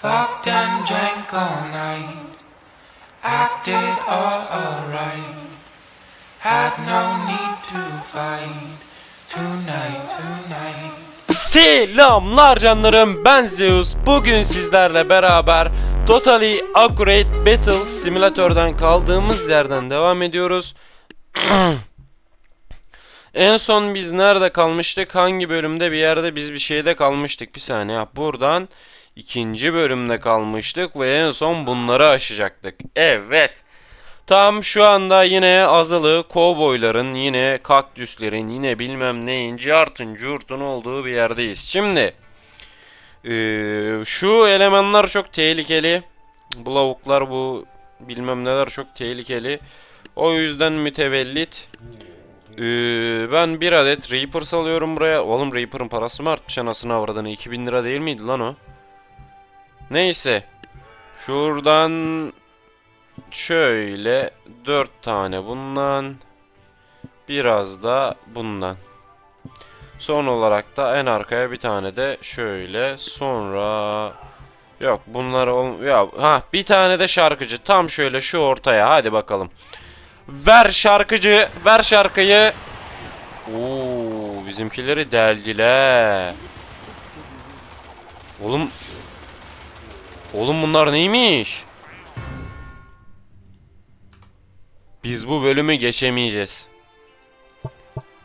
Fucked and drank all night. Acted all alright. Had no need to fight. Tonight, tonight. Selamlar canlarım ben Zeus bugün sizlerle beraber Totally Accurate Battle Simülatör'den kaldığımız yerden devam ediyoruz En son biz nerede kalmıştık hangi bölümde bir yerde biz bir şeyde kalmıştık bir saniye buradan ikinci bölümde kalmıştık ve en son bunları aşacaktık Evet Tam şu anda yine azılı kovboyların, yine kaktüslerin, yine bilmem neyin, cartın curtun olduğu bir yerdeyiz. Şimdi eee, şu elemanlar çok tehlikeli. Bu lavuklar bu bilmem neler çok tehlikeli. O yüzden mütevellit. eee, ben bir adet Reaper salıyorum buraya. Oğlum Reaper'ın parası mı artmış anasını avradını? 2000 lira değil miydi lan o? Neyse. Şuradan Şöyle dört tane bundan biraz da bundan. Son olarak da en arkaya bir tane de şöyle sonra yok bunlar ol ya ha bir tane de şarkıcı tam şöyle şu ortaya hadi bakalım. Ver şarkıcı ver şarkıyı. Oo bizimkileri deldiler. Oğlum Oğlum bunlar neymiş? Biz bu bölümü geçemeyeceğiz.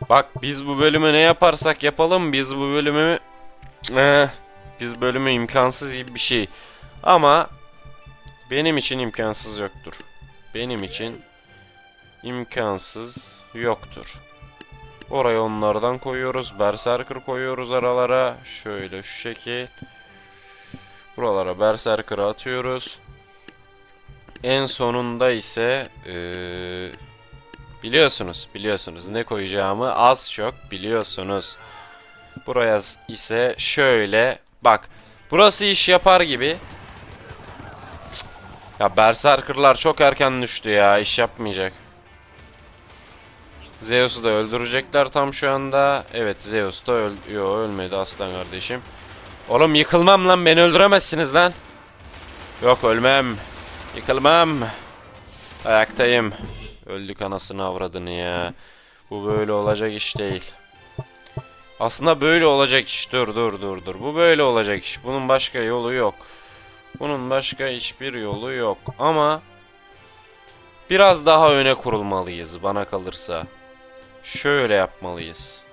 Bak biz bu bölümü ne yaparsak yapalım biz bu bölümü eh, biz bölümü imkansız gibi bir şey. Ama benim için imkansız yoktur. Benim için imkansız yoktur. Oraya onlardan koyuyoruz. Berserker koyuyoruz aralara. Şöyle şu şekil. Buralara Berserker'ı atıyoruz. En sonunda ise eee, biliyorsunuz, biliyorsunuz ne koyacağımı az çok biliyorsunuz. Buraya ise şöyle bak. Burası iş yapar gibi. Ya Berserker'lar çok erken düştü ya. iş yapmayacak. Zeus'u da öldürecekler tam şu anda. Evet Zeus da öl Yo, ölmedi aslan kardeşim. Oğlum yıkılmam lan beni öldüremezsiniz lan. Yok ölmem. Yıkılmam. Ayaktayım. Öldük anasını avradını ya. Bu böyle olacak iş değil. Aslında böyle olacak iş. Dur dur dur dur. Bu böyle olacak iş. Bunun başka yolu yok. Bunun başka hiçbir yolu yok. Ama biraz daha öne kurulmalıyız bana kalırsa. Şöyle yapmalıyız.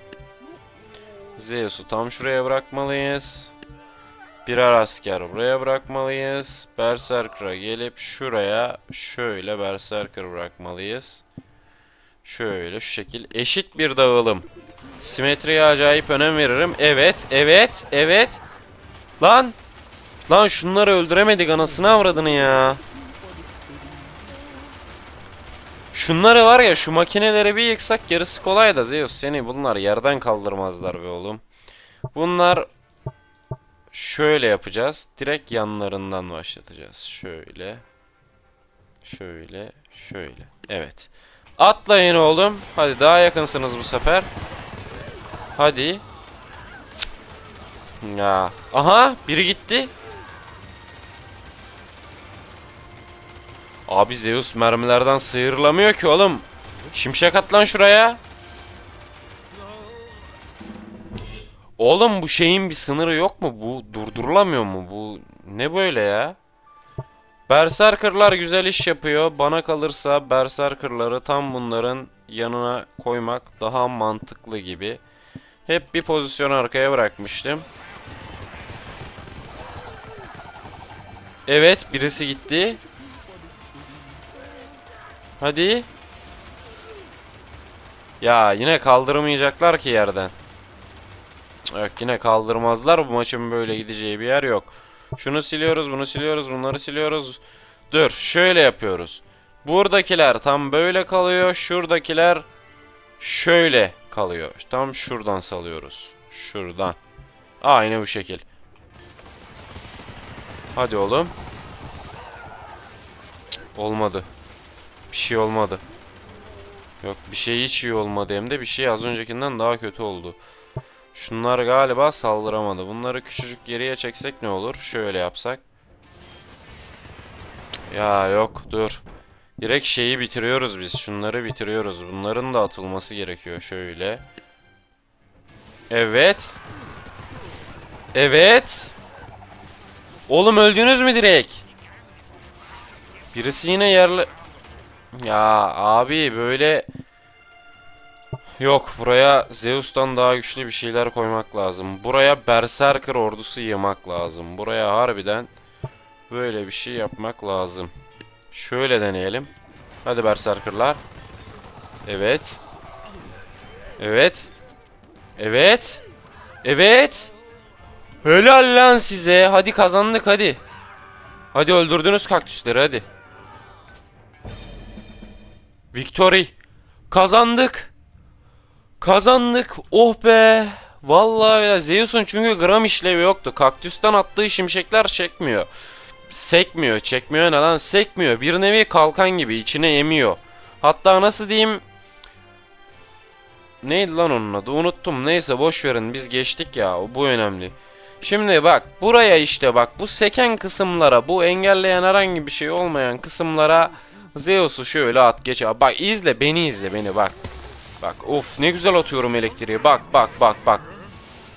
Zeus'u tam şuraya bırakmalıyız. Birer asker buraya bırakmalıyız. Berserker'a gelip şuraya şöyle Berserker bırakmalıyız. Şöyle şu şekil. Eşit bir dağılım. Simetriye acayip önem veririm. Evet, evet, evet. Lan! Lan şunları öldüremedik anasını avradını ya. Şunları var ya şu makineleri bir yıksak gerisi kolay da Zeus seni bunlar yerden kaldırmazlar be oğlum. Bunlar şöyle yapacağız. Direkt yanlarından başlatacağız. Şöyle. Şöyle. Şöyle. Evet. Atlayın oğlum. Hadi daha yakınsınız bu sefer. Hadi. Ya. Aha biri gitti. Abi Zeus mermilerden sıyrılamıyor ki oğlum. Şimşek at lan şuraya. Oğlum bu şeyin bir sınırı yok mu? Bu durdurulamıyor mu? Bu ne böyle ya? Berserker'lar güzel iş yapıyor. Bana kalırsa Berserker'ları tam bunların yanına koymak daha mantıklı gibi. Hep bir pozisyon arkaya bırakmıştım. Evet birisi gitti. Hadi. Ya yine kaldırmayacaklar ki yerden. Yok yine kaldırmazlar. Bu maçın böyle gideceği bir yer yok. Şunu siliyoruz, bunu siliyoruz, bunları siliyoruz. Dur, şöyle yapıyoruz. Buradakiler tam böyle kalıyor. Şuradakiler şöyle kalıyor. Tam şuradan salıyoruz. Şuradan. Aynı bu şekil. Hadi oğlum. Olmadı. Bir şey olmadı. Yok bir şey hiç iyi olmadı hem de bir şey az öncekinden daha kötü oldu. Şunlar galiba saldıramadı. Bunları küçücük geriye çeksek ne olur? Şöyle yapsak. Ya yok dur. Direkt şeyi bitiriyoruz biz. Şunları bitiriyoruz. Bunların da atılması gerekiyor şöyle. Evet. Evet. Oğlum öldünüz mü direkt? Birisi yine yerli... Ya abi böyle... Yok buraya Zeus'tan daha güçlü bir şeyler koymak lazım. Buraya Berserker ordusu yığmak lazım. Buraya harbiden böyle bir şey yapmak lazım. Şöyle deneyelim. Hadi Berserker'lar. Evet. Evet. Evet. Evet. Helal lan size. Hadi kazandık hadi. Hadi öldürdünüz kaktüsleri hadi. Victory. Kazandık. Kazandık. Oh be. Vallahi ya Zeus'un çünkü gram işlevi yoktu. Kaktüsten attığı şimşekler çekmiyor. Sekmiyor. Çekmiyor ne lan? Sekmiyor. Bir nevi kalkan gibi içine emiyor. Hatta nasıl diyeyim? Neydi lan onun adı? Unuttum. Neyse boş verin. Biz geçtik ya. Bu önemli. Şimdi bak buraya işte bak bu seken kısımlara bu engelleyen herhangi bir şey olmayan kısımlara Zeus'u şöyle at geç. Bak izle beni izle beni bak. Bak of ne güzel atıyorum elektriği. Bak bak bak bak.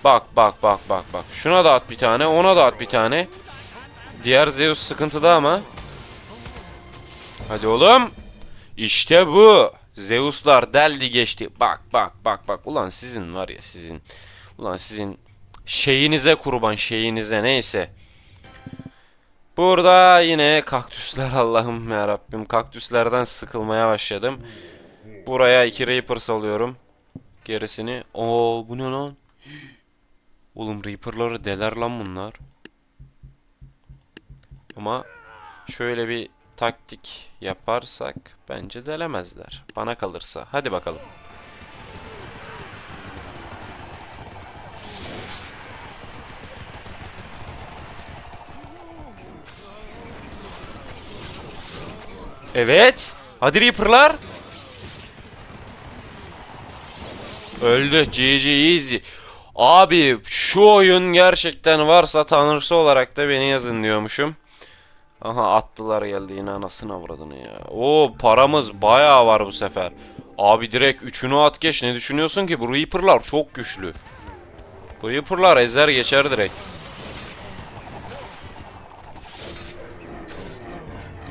Bak bak bak bak bak. Şuna da at bir tane ona da at bir tane. Diğer Zeus sıkıntıda ama. Hadi oğlum. İşte bu. Zeus'lar deldi geçti. Bak bak bak bak. Ulan sizin var ya sizin. Ulan sizin şeyinize kurban şeyinize neyse. Burada yine kaktüsler Allah'ım ya Rabbim kaktüslerden sıkılmaya başladım. Buraya iki Reaper salıyorum. Gerisini. Oo bu ne lan? Oğlum Reaper'ları deler lan bunlar. Ama şöyle bir taktik yaparsak bence delemezler. Bana kalırsa. Hadi bakalım. Evet. Hadi Reaper'lar. Öldü. GG easy. Abi şu oyun gerçekten varsa tanrısı olarak da beni yazın diyormuşum. Aha attılar geldi yine anasını avradını ya. Oo paramız bayağı var bu sefer. Abi direkt üçünü at geç ne düşünüyorsun ki bu Reaper'lar çok güçlü. Bu Reaper'lar ezer geçer direkt.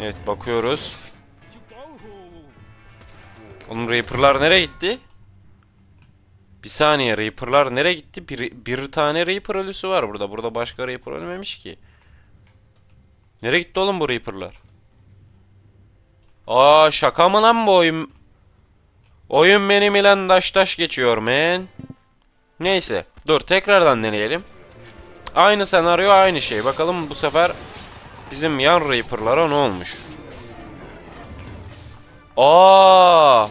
Evet bakıyoruz. Oğlum Reaper'lar nereye gitti? Bir saniye Reaper'lar nereye gitti? Bir, bir tane Reaper ölüsü var burada. Burada başka Reaper ölmemiş ki. Nereye gitti oğlum bu Reaper'lar? Aa şaka mı lan bu oyun? Oyun benim ile daş taş geçiyor men. Neyse dur tekrardan deneyelim. Aynı senaryo aynı şey. Bakalım bu sefer bizim yan Reaper'lara ne olmuş? Aa!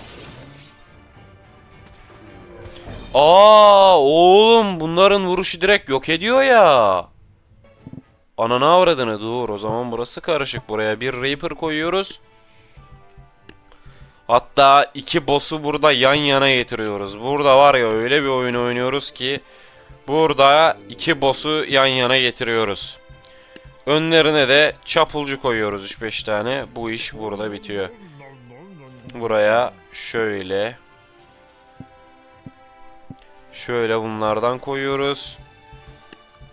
Aa oğlum bunların vuruşu direkt yok ediyor ya. Ananı avradını dur o zaman burası karışık. Buraya bir Reaper koyuyoruz. Hatta iki boss'u burada yan yana getiriyoruz. Burada var ya öyle bir oyun oynuyoruz ki burada iki boss'u yan yana getiriyoruz. Önlerine de çapulcu koyuyoruz 3-5 tane. Bu iş burada bitiyor. Buraya şöyle Şöyle bunlardan koyuyoruz.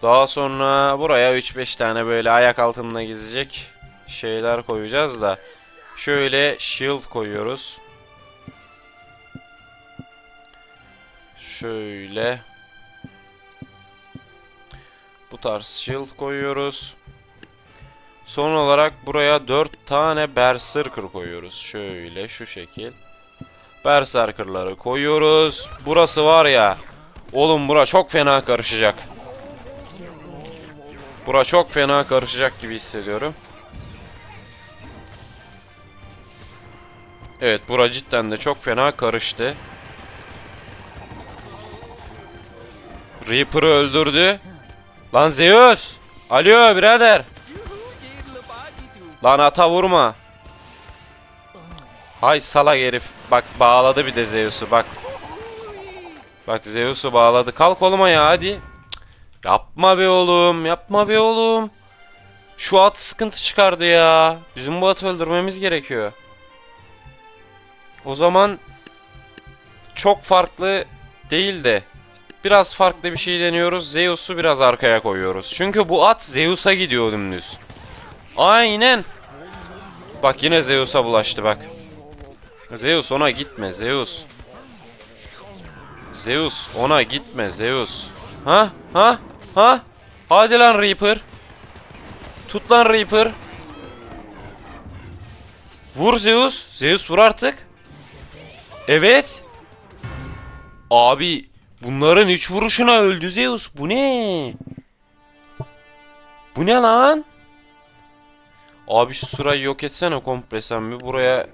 Daha sonra buraya 3-5 tane böyle ayak altında gezecek şeyler koyacağız da. Şöyle shield koyuyoruz. Şöyle. Bu tarz shield koyuyoruz. Son olarak buraya 4 tane berserker koyuyoruz. Şöyle şu şekil. Berserker'ları koyuyoruz. Burası var ya. Oğlum bura çok fena karışacak. Bura çok fena karışacak gibi hissediyorum. Evet bura cidden de çok fena karıştı. Reaper'ı öldürdü. Lan Zeus! Alo birader! Lan ata vurma. Hay salak herif. Bak bağladı bir de Zeus'u bak. Bak Zeus'u bağladı. Kalk olma ya hadi. Cık, Yapma be oğlum. Yapma be oğlum. Şu at sıkıntı çıkardı ya. Bizim bu atı öldürmemiz gerekiyor. O zaman çok farklı değil de biraz farklı bir şey deniyoruz. Zeus'u biraz arkaya koyuyoruz. Çünkü bu at Zeus'a gidiyor dümdüz. Aynen. Bak yine Zeus'a bulaştı bak. Zeus ona gitme Zeus. Zeus ona gitme Zeus. Ha? Ha? Ha? Hadi lan Reaper. Tut lan Reaper. Vur Zeus. Zeus vur artık. Evet. Abi bunların üç vuruşuna öldü Zeus. Bu ne? Bu ne lan? Abi şu sırayı yok etsene komple sen bir buraya.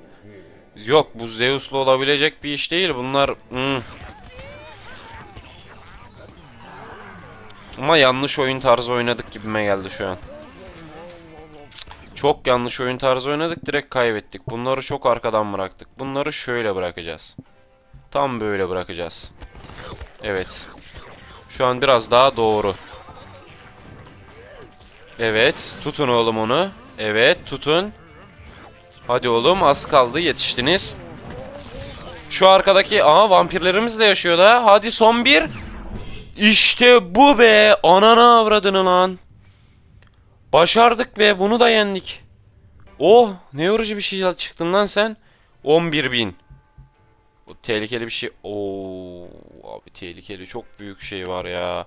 Yok bu Zeus'la olabilecek bir iş değil bunlar. Hmm. Ama yanlış oyun tarzı oynadık gibime geldi şu an. Çok yanlış oyun tarzı oynadık direkt kaybettik. Bunları çok arkadan bıraktık. Bunları şöyle bırakacağız. Tam böyle bırakacağız. Evet. Şu an biraz daha doğru. Evet. Tutun oğlum onu. Evet tutun. Hadi oğlum az kaldı yetiştiniz. Şu arkadaki aha vampirlerimiz de yaşıyor da. Hadi son bir. İşte bu be. Ananı avradını lan. Başardık be bunu da yendik. Oh ne yorucu bir şey çıktın lan sen. 11.000. Bu tehlikeli bir şey. Oo abi tehlikeli çok büyük şey var ya.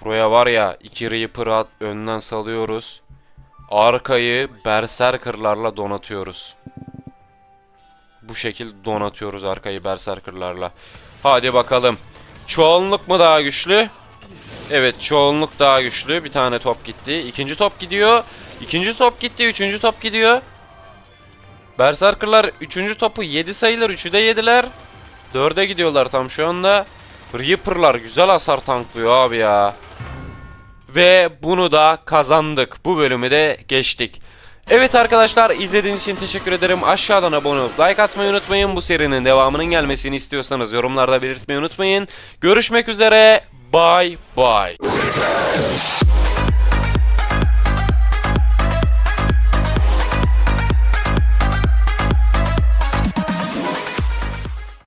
Buraya var ya iki Reaper at önden salıyoruz. Arkayı Berserker'larla donatıyoruz. Bu şekilde donatıyoruz arkayı Berserker'larla. Hadi bakalım. Çoğunluk mu daha güçlü? Evet çoğunluk daha güçlü. Bir tane top gitti. İkinci top gidiyor. İkinci top gitti. Üçüncü top gidiyor. Berserker'lar üçüncü topu 7 sayılar. Üçü de yediler. Dörde gidiyorlar tam şu anda. Reaper'lar güzel hasar tanklıyor abi ya. Ve bunu da kazandık. Bu bölümü de geçtik. Evet arkadaşlar izlediğiniz için teşekkür ederim. Aşağıdan abone olup like atmayı unutmayın. Bu serinin devamının gelmesini istiyorsanız yorumlarda belirtmeyi unutmayın. Görüşmek üzere. Bye bye.